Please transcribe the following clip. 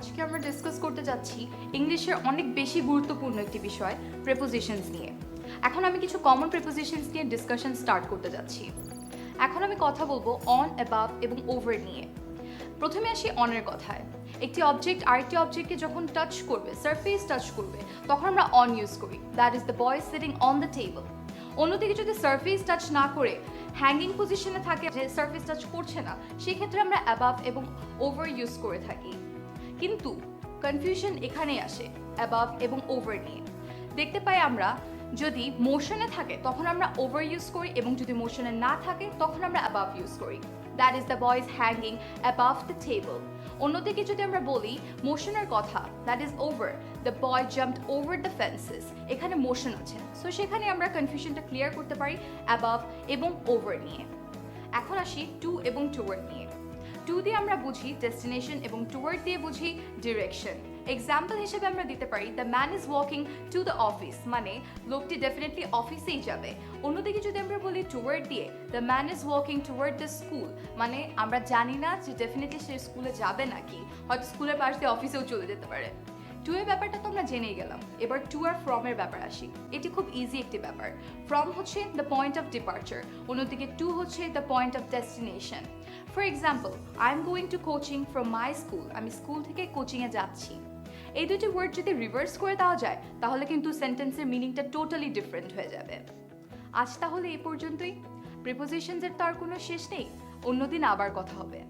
আজকে আমরা ডিসকাস করতে যাচ্ছি ইংলিশের অনেক বেশি গুরুত্বপূর্ণ একটি বিষয় প্রেপোজিশনস নিয়ে। এখন আমি কিছু কমন প্রেপোজিশনস নিয়ে ডিসকাশন স্টার্ট করতে যাচ্ছি। এখন আমি কথা বলব অন অ্যাবাভ এবং ওভার নিয়ে। প্রথমে আসি অনের কথায়। একটি অবজেক্ট আরেকটি অবজেক্টকে যখন টাচ করবে সারফেস টাচ করবে, তখন আমরা অন ইউজ করি। That is the boy sitting on the table অন্যদিকে যদি সারফেস টাচ না করে হ্যাঙ্গিং পজিশনে থাকে যে সারফেস টাচ করছে না, সেক্ষেত্রে আমরা অ্যাবাভ এবং ওভার ইউজ করে থাকি। কিন্তু কনফিউশন এখানেই আসে অ্যাবাভ এবং ওভার নিয়ে। দেখতে পাই আমরা, যদি মোশনে থাকে, তখন আমরা ওভার ইউজ করি এবং যদি মোশনে না থাকে, তখন আমরা অ্যাবাভ ইউজ করি। That is the boys hanging above the table অন্যদিকে যদি আমরা বলি মোশনের কথা that is over the boy jumped over the fences এখানে মোশন আছে। সো সেখানে আমরা কনফিউশনটা ক্লিয়ার করতে পারি অ্যাবাভ এবং ওভার নিয়ে। এখন আসি টু এবং টুয়ার্ড নিয়ে। টু দিয়ে আমরা বুঝি ডেস্টিনেশন এবং টুয়ার্ড দিয়ে বুঝি ডিরেকশন এক্সাম্পল হিসেবে আমরা দিতে পারি the man is walking to the office মানে লোকটি ডেফিনেটলি অফিসেই যাবে। অন্যদিকে যদি আমরা বলি টুয়ার্ড দিয়ে the man is walking toward the school মানে আমরা জানি না যে ডেফিনেটলি সে স্কুলে যাবে নাকি, হয়তো স্কুলের পাশ দিয়ে অফিসেও চলে যেতে পারে। টু এর ব্যাপারটা তো আমরা জেনেই গেলাম। এবার টু আর ফ্রম এর ব্যাপার আসি। এটি খুব ইজি একটি ব্যাপার। ফ্রম হচ্ছে দ্য পয়েন্ট অফ ডিপার্চার অন্যদিকে টু হচ্ছে the point of destination for example I am going to coaching from my school আমি স্কুল থেকে কোচিংয়ে যাচ্ছি। এই দুটি ওয়ার্ড যদি রিভার্স করে দেওয়া যায়, তাহলে কিন্তু সেন্টেন্সের মিনিংটা টোটালি ডিফারেন্ট হয়ে যাবে। আজ তাহলে এই পর্যন্তই। প্রিপোজিশনসের তো আর কোনো শেষ নেই। অন্যদিন আবার কথা হবে।